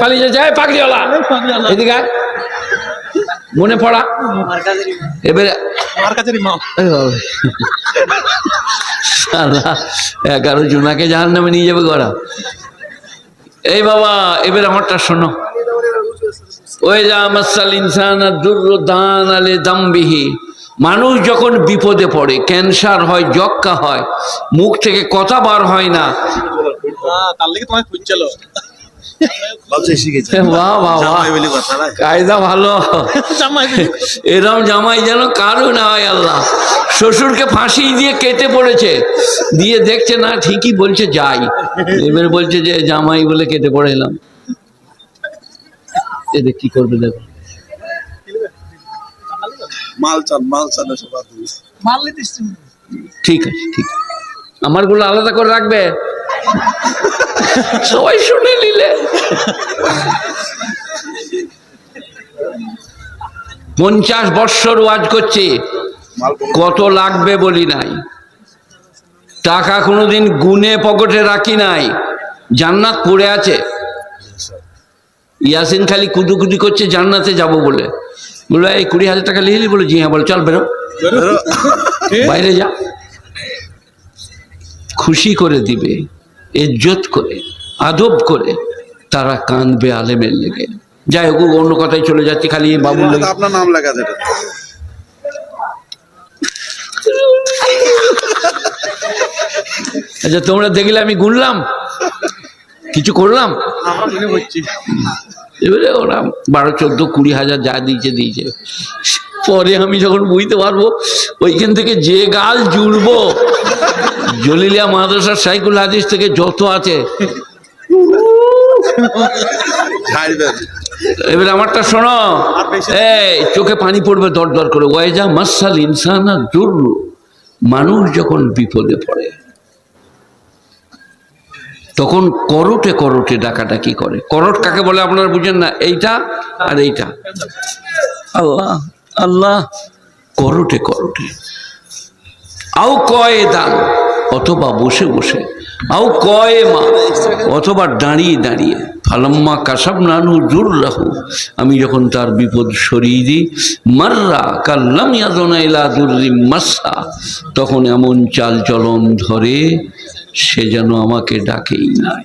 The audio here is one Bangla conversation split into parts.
পালিয়ে যাচ্ছে এই পাগড়িওয়ালা। এদিকে মনে পড়া। এবারে এগারো জোনাকে জাহান নামে নিয়ে যাবে গড়া। এই বাবা এবার আমারটা শোনো। ওই যা মাসাল ইনসান দুর্দান আলে দামবিহি। মানুষ যখন বিপদে পড়ে ক্যান্সার হয় যক্কা হয় মুখ থেকে কথা বার হয় না। তার লেগে তোমায় খুঁজছিল। কায়দা ভালো। জামাই এরম জামাই যেন কারও না হয় আল্লাহ। শ্বশুরকে ফাঁসি দিয়ে কেটে পড়েছে। দিয়ে দেখছে না ঠিকই বলছে যাই। এবার বলছে যে জামাই বলে কেটে পড়ে এলাম এদের কি করবে দেখো। মাল চান মাল চান। ঠিক আছে ঠিক আছে। আমারগুলো আলাদা করে রাখবে। সবাই শুনে নিলে। পঞ্চাশ বৎসর ওয়াজ করছে কত লাগবে বলি নাই। টাকা কোনোদিন গুনে পকেটে রাখি নাই জান্নাত পড়ে আছে। ইয়াসিন খালি কুদুকুদি করছে জান্নাতে যাব বলে। বলল এই কুড়ি হাজার টাকা লিখলি? বলে জি হ্যাঁ বলে চল বেরো। বাইরে যা। খুশি করে দিবে। ইজ্জত করে আদব করে তারা কাঁদবে আলেমের লেগে। যাই হোক অন্য কথায় চলে যাচ্ছে খালি তো আপনার নাম লেখা এটা। আচ্ছা তোমরা দেখলে আমি গুনলাম? কিছু করলাম? এবারে ওরা বারো চোদ্দ কুড়ি হাজার যা দিয়েছে দিয়েছে। পরে আমি যখন বুঝতে পারব ওইখান থেকে যে গাল জুড়বো। জলিলিয়া মাদ্রাসার সাইকুল হাদিস থেকে যত আছে। এবার আমারটা শোনো। এই চোখে পানি পড়বে দর দর করে। ওয়াইজা মাসাল ইনসান আর দুর্রু। মানুষ যখন বিপদে পড়ে তখন করটে করটে ডাকাডাকি করে। করট কাকে বলে আপনারা বুঝেন না? এইটা আর এইটা। আল্লাহ আল্লাহ করটে করটে। আও কয়ে দান? অথবা বসে বসে। আও কয়ে মা, অথবা দাঁড়িয়ে দাঁড়িয়ে, ফালাম্মা কাসাব নানু জুর রাহু আমি যখন তার বিপদ সরিয়ে দিই, মাররা কাল্লাম ইয়াদনাইলা দুর্রি মাসা তখন এমন চাল চলন ধরে, সে যেন আমাকে ডাকেই নাই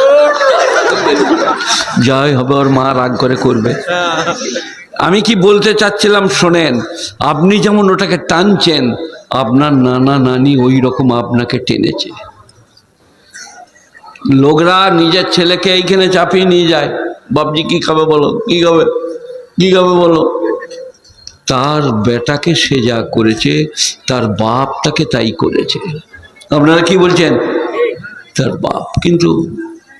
যাই হবে ওর মা রাগ করে করবে। আমি কি বলতে চাচ্ছিলাম, শোনেন, আপনি যেমন ওটাকে টানছেন, আপনার নানা নানি ওই রকম আপনাকে টেনেছে। লোকরা নিজের ছেলেকে এইখানে চাপিয়ে নিয়ে যায়। বাপজি, কি খাবে বলো? কি খাবে? কি খাবে বলো? তার বেটাকে সে যা করেছে, তার বাপ তাকে তাই করেছে। আপনারা কি বলছেন? তার বাপ। কিন্তু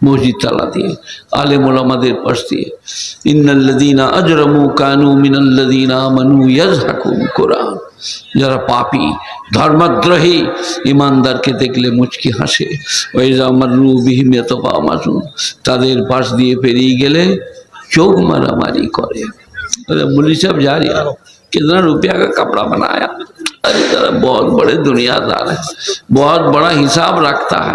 মসজিদ তালা দিয়ে আলেম ওলামাদের পাশ দিয়ে ইন্নাল্লাদিনা আজরামু কানু মিনাল্লাদিনা আমানু ইয়াজহাকুম কোরআন যারা পাপী ধর্মদ্রোহী ইমানদারকে দেখলে মুচকি হাসে ওই আমার রু বিহিম এত আমাজুন তাদের পাশ দিয়ে পেরিয়ে গেলে चौक मारामारी करे अरे मुली साहब जा रही है कितना रुपया का कपड़ा बनाया अरे जरा बहुत बड़े दुनियादार है बहुत बड़ा हिसाब रखता है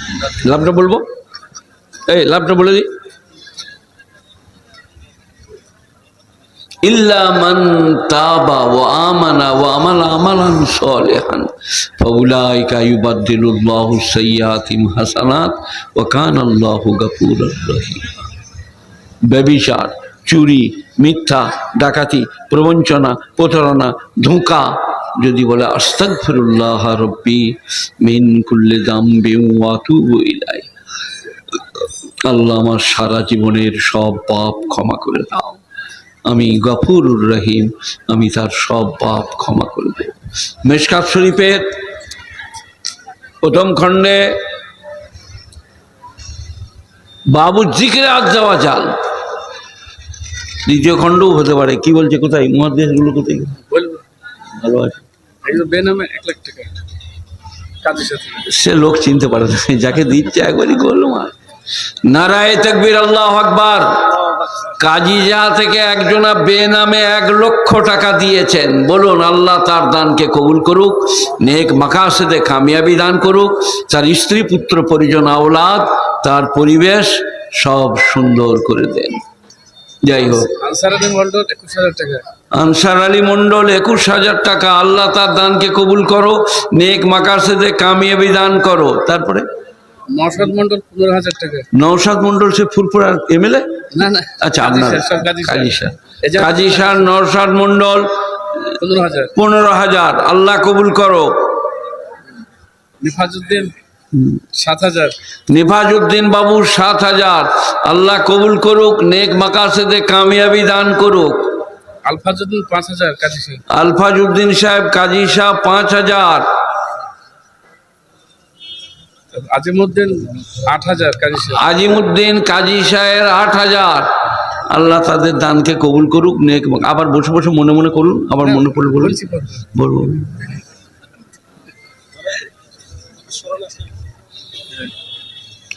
লাভটা বলব? এই লাভটা বলে দিই। ইল্লামান তাবা ওয়া আমানা ওয়া আমালা আমালান সলেহান, ফাউলাইকা ইউবাদদিলুল্লাহু সাইয়্যাতিম চুরি, মিথ্যা, ডাকাতি, প্রবঞ্চনা, প্রতারণা, ধোঁকা যদি বলে আস্তাক ফিরুল্লাহ রব্বি মিন কুল্লে দাম বেউয়াতু ইলাই আল্লাহ আমার সারা জীবনের সব পাপ ক্ষমা করে দাও। আমি গফুরুর রহিম, আমি তার সব পাপ ক্ষমা করব মেশকাত শরীফের প্রথম খণ্ডে বাবু জিকিরে আজ যাওয়া যান দ্বিতীয় খণ্ডও হতে পারে। কি বলছে কোথায়? মহাদেশগুলো কোথায়? বলব ভালো আছে বেনামে এক লাখ টাকা। কাজের সাথে। সে লোক চিনতে পারে না। যাকে দিচ্ছে একবারই করল নারায় তকবীর আল্লাহ আকবার। কাজিজা থেকে একজনা বেনামে এক লক্ষ টাকা দিয়েছেন। বলুন আল্লাহ তার দানকে কবুল করুক নেক মাকাসেদে কামিয়াবি দান করুক তার স্ত্রী পুত্র পরিজন আওলাদ তার পরিবেশ সব সুন্দর করে দেন। যাই হোক। আনসার একুশ হাজার টাকা। আনসার আলী মন্ডল একুশ হাজার টাকা। আল্লাহ তার দানকে কবুল করো নেক মাকাসেদে কামিয়াবি দান করো। তারপরে? মন্ডল পনেরো হাজার টাকা। নৌসাদ মন্ডল সে এমএলএ না না। আচ্ছা আপনার কাজী স্যার। কাজী স্যার। নৌসাদ মন্ডল পনেরো হাজার। পনেরো হাজার। আল্লাহ কবুল করো। নিফাজুদ্দিন সাত হাজার। নিফাজউদ্দিন বাবু সাত হাজার। আল্লাহ কবুল করুক নেক মাকাসেদে কামিয়াবি দান করুক। আলফাজুদ্দিন পাঁচ হাজার কাজী স্যার আলফাজউদ্দিন সাহেব কাজী সাহেব পাঁচ হাজার। আজিমুদ্দিন আট হাজার কাজী স্যার আজিমুদ্দিন কাজী সাহেব আট হাজার। আল্লাহ তাদের দানকে কবুল করুক নেক আবার বসে বসে মনে মনে করুন আবার মনে পড়লে বলুন। বলব।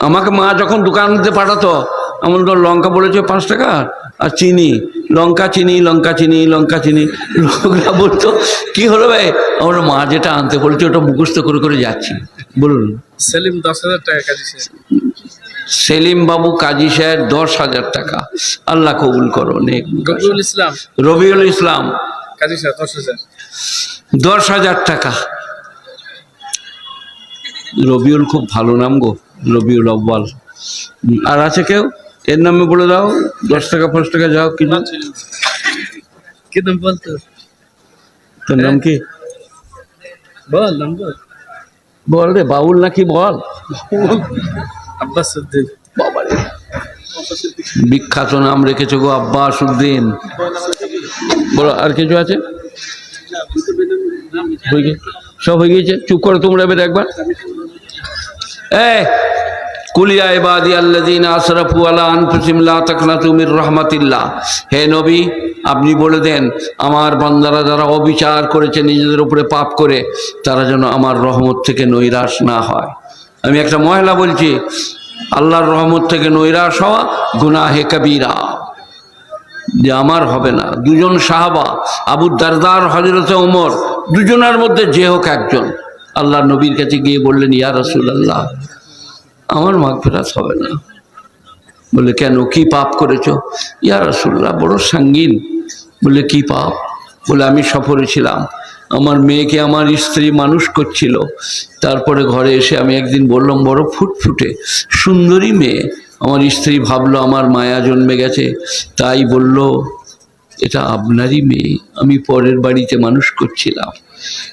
আমাকে মা যখন দোকানতে পাঠাতো আমার তো লঙ্কা বলেছে পাঁচ টাকা আর চিনি লঙ্কা চিনি লঙ্কা চিনি লঙ্কা চিনি। লোকরা বলতো কি হলো ভাই? আমার মা যেটা আনতে বলেছে ওটা মুখস্থ করে করে যাচ্ছি। বলুন। সেলিম দশ হাজার টাকা কাজী সেলিম বাবু কাজী সাহেব দশ হাজার টাকা। আল্লাহ কবুল করো রবিউল ইসলাম। রবিউল ইসলাম। কাজী স্যার দশ হাজার। দশ হাজার টাকা। রবিউল খুব ভালো নাম গো রবিউল আব্বাল আর আছে কেউ? এর নামে বলে দাও দশ টাকা পাঁচ টাকা যাও কি নাম কি নাম বলতো তোর? নাম কি? বল নাম বল। বল রে বাউল নাকি বল? আব্বাস উদ্দিন বাবারে। বিখ্যাত নাম রেখেছো গো আব্বাস উদ্দিন বলো আর কিছু আছে? সব হয়ে গিয়েছে? চুপ করো তোমরা এবার একবার। এ! কুলিয়া ইবাদি আল্লাযীনা আসরাফু আলা আনফুসিহিম লা তাকনাতু মির হে নবী, আপনি বলে দেন, আমার বান্দারা যারা অবিচার করেছে নিজেদের উপরে পাপ করে, তারা যেন আমার রহমত থেকে নৈরাশ না হয়। আমি একটা মহিলা বলছি, আল্লাহর রহমত থেকে নৈরাশ হওয়া গুনাহে কবিরা। যে আমার হবে না। দুজন সাহাবা, আবু দারদার হজরত ওমর, দুজনের মধ্যে যে হোক একজন। আল্লাহ নবীর কাছে গিয়ে বললেন, ইয়া রাসূলুল্লাহ আমার মাগফিরাত হবে না। বলে, কেন? কি পাপ করেছ? ইয়া রাসূলুল্লাহ, বড় সাঙ্গিন। বলে, কি পাপ? বলে, আমি সফরে ছিলাম। আমার মেয়েকে আমার স্ত্রী মানুষ করছিল। তারপরে ঘরে এসে আমি একদিন বললাম, বড় ফুটফুটে, সুন্দরী মেয়ে। আমার স্ত্রী ভাবলো, আমার মায়া জন্মে গেছে। তাই বলল, এটা আপনারই মেয়ে, আমি পরের বাড়িতে মানুষ করছিলাম।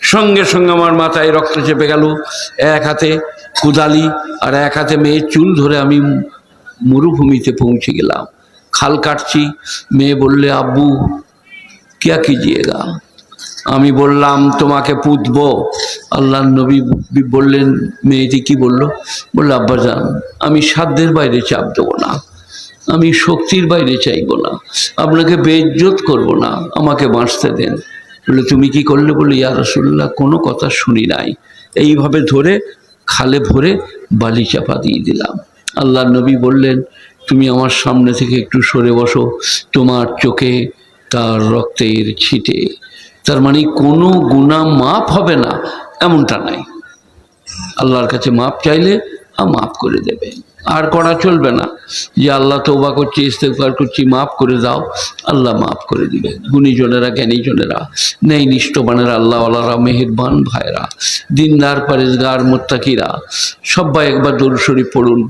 সঙ্গে সঙ্গে আমার মাথায় রক্ত চেপে গেল, এক হাতে কোদালি আর এক হাতে মেয়ের চুল ধরে আমি মরুভূমিতে পৌঁছে গেলাম। খাল কাটছি, মেয়ে বললে, আব্বু, কিয়া কিজিয়েগা? আমি বললাম, তোমাকে পুতব। আল্লাহ নবী বললেন, মেয়েটি কি বলল? বলল, আব্বা যান আমি সাধ্যের বাইরে চাপ দেবো না। আমি শক্তির বাইরে চাইব না। আপনাকে বেজ্জত করব না। আমাকে বাঁচতে দেন। বলে তুমি কি করলে? বলে ইয়ার রসুল্লাহ কোনো কথা শুনি নাই। এইভাবে ধরে খালে ভরে বালি চাপা দিয়ে দিলাম। আল্লাহ নবী বললেন, তুমি আমার সামনে থেকে একটু সরে বসো, তোমার চোখে তার রক্তের ছিটে। তার মানে কোনো গুণা মাপ হবে না, এমনটা নাই। আল্লাহর কাছে মাপ চাইলে, আর মাফ করে দেবে। আর করা চলবে না। যে আল্লাহ তৌবা করছি ইস্তেফার করছি, মাফ করে দাও, আল্লাহ মাফ করে দিবে। গুণীজনেরা, জ্ঞানীজনেরা নেই নিষ্ঠবানেরা আল্লাহ আল্লাহরা মেহেরবান ভাইরা দিনদার পারেজগার মোত্তাকিরা, সব্বাই একবার দরুদ শরীফ পড়ুন।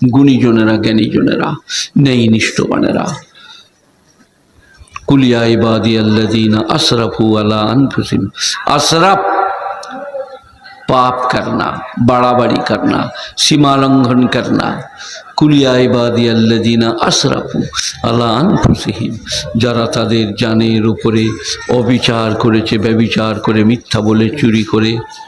গুণীজনেরা জ্ঞানীজনেরা নেই নিষ্ঠবানেরা কুলিয়া ইবাদি আল্লাদিনা আসরাফু আলা আনফুসিম আসরাফ पाप करना बड़ाबड़ी करना सीमा लंघन करना কুলিয়া ইবাদি আল্লাদিনা আশরাফু আল্লাহ আনফুসিহিম যারা তাদের জানের উপরে অবিচার করেছে ব্যবিচার করে মিথ্যা বলে চুরি করে লা তাকনাতু মির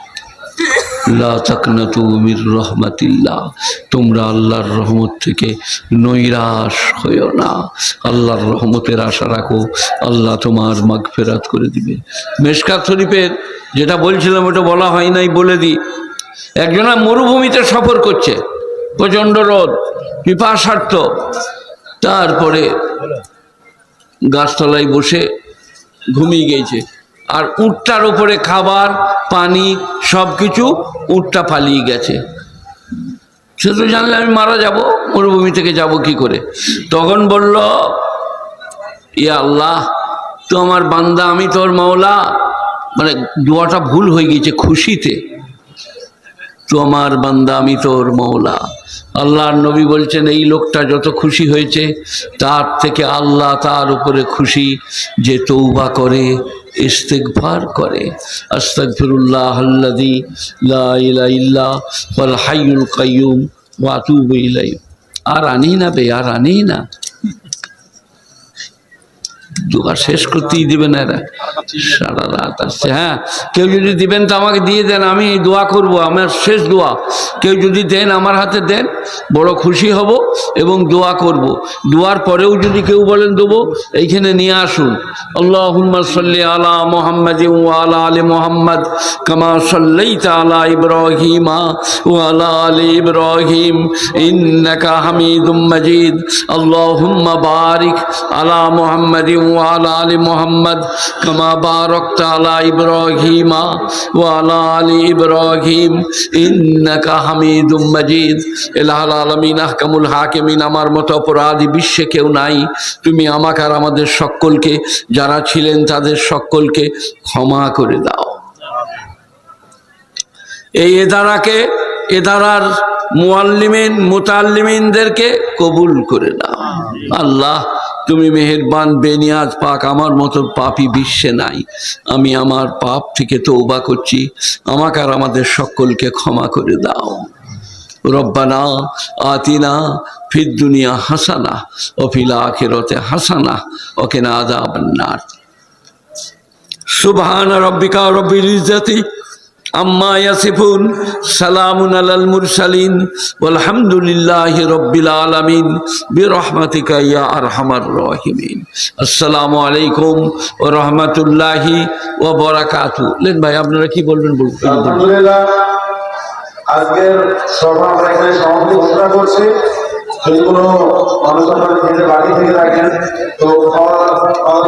রহমাতিল্লাহ। তোমরা আল্লাহর রহমত থেকে নৈরাশ হইও না। আল্লাহর রহমতের আশা রাখো, আল্লাহ তোমার মাগফেরাত করে দিবে। মেশকাত শরীফের যেটা বলছিলাম, ওটা বলা হয় নাই বলে দিই। একজনা মরুভূমিতে সফর করছে, প্রচণ্ড রোদ, পিপাসার্থ। তারপরে গাছতলায় বসে ঘুমিয়ে গেছে। আর উটটার উপরে খাবার, পানি সব কিছু উটটা পালিয়ে গেছে। সে তো জানলে আমি মারা যাব, মরুভূমি থেকে যাব কি করে? তখন বলল, ইয়া আল্লাহ, তো আমার বান্দা, আমি তোর মাওলা। মানে দোয়াটা ভুল হয়ে গেছে খুশিতে। তো আমার বান্দা, আমি তোর মৌলা আল্লাহর নবী বলছেন, এই লোকটা যত খুশি হয়েছে, তার থেকে আল্লাহ তার উপরে খুশি যে তৌবা করে ইস্তেকভার করে। আস্তাগফিরুল্লাহ আল্লাযী লা ইলাহা ইল্লা কাইয়ুম, ওয়া আর আনি না বে, আর আনি না। দোয়া শেষ করতেই দিবে না এরা। সারা রাত আসছে। হ্যাঁ কেউ যদি দিবেন তো আমাকে দিয়ে দেন, আমি দোয়া করব, আমার শেষ দোয়া। কেউ যদি দেন আমার হাতে দেন, বড় খুশি হব এবং দোয়া করব। দোয়ার পরেও যদি কেউ বলেন দেবো, এইখানে নিয়ে আসুন। আল্লাহ সাল্লি আলা মোহাম্মদ আলা আলী মোহাম্মদ কামা সাল্লাইতা আলা ইব্রাহিমা ওয়ালা আলী ইব্রাহিম, ইন্নাকা হামিদুম মাজিদ। আল্লাহুম্মা বারিক আলা মুহাম্মাদিন ওয়া আলা মুহাম্মদ কামা বারাকতা আলা ইব্রাহিমা ওয়া আলা আলি ইব্রাহিম, ইন্নাকা হামিদুম মাজিদ। ইলাহুল আলমিন, আহকামুল হাকিমিন, আমার মতো অপরাধী বিশ্বে কেউ নাই। তুমি আমাকে আর আমাদের সকলকে, যারা ছিলেন তাদের সকলকে ক্ষমা করে দাও। এই এদারাকে এদারার মুআল্লিমিন, মুতাল্লিমিনদেরকে কবুল করে নাও। আল্লাহ, তুমি মেহেরবান, বেনিয়াজ পাক আমার মতো পাপি বিশ্বে নাই। আমি আমার পাপ থেকে তৌবা করছি। আমাকে আর আমাদের সকলকে ক্ষমা করে দাও। রব্বানা আতিনা ফিদ দুনিয়া হাসানা, ও ফিল আখিরতে হাসানা ওকে না আদাবান্নার সুবহান রব্বিকা রব্বিল ইজ্জাতি। আম্মা ইয়াসিফুন, সালামুন আলাল মুরসালিন, ওয়ালহামদুলিল্লাহি রব্বিল আলামিন, বিরহমাতিকা ইয়া আলাইকুম ওয়া রাহমাতুল্লাহি ওয়া বারাকাতু লেন ভাই, আপনারা কি বলবেন বলুন আলহামদুলিল্লাহ যদি কোনো মানুষ আপনার বাড়ি থেকে থাকেন তো খাওয়া খাওয়া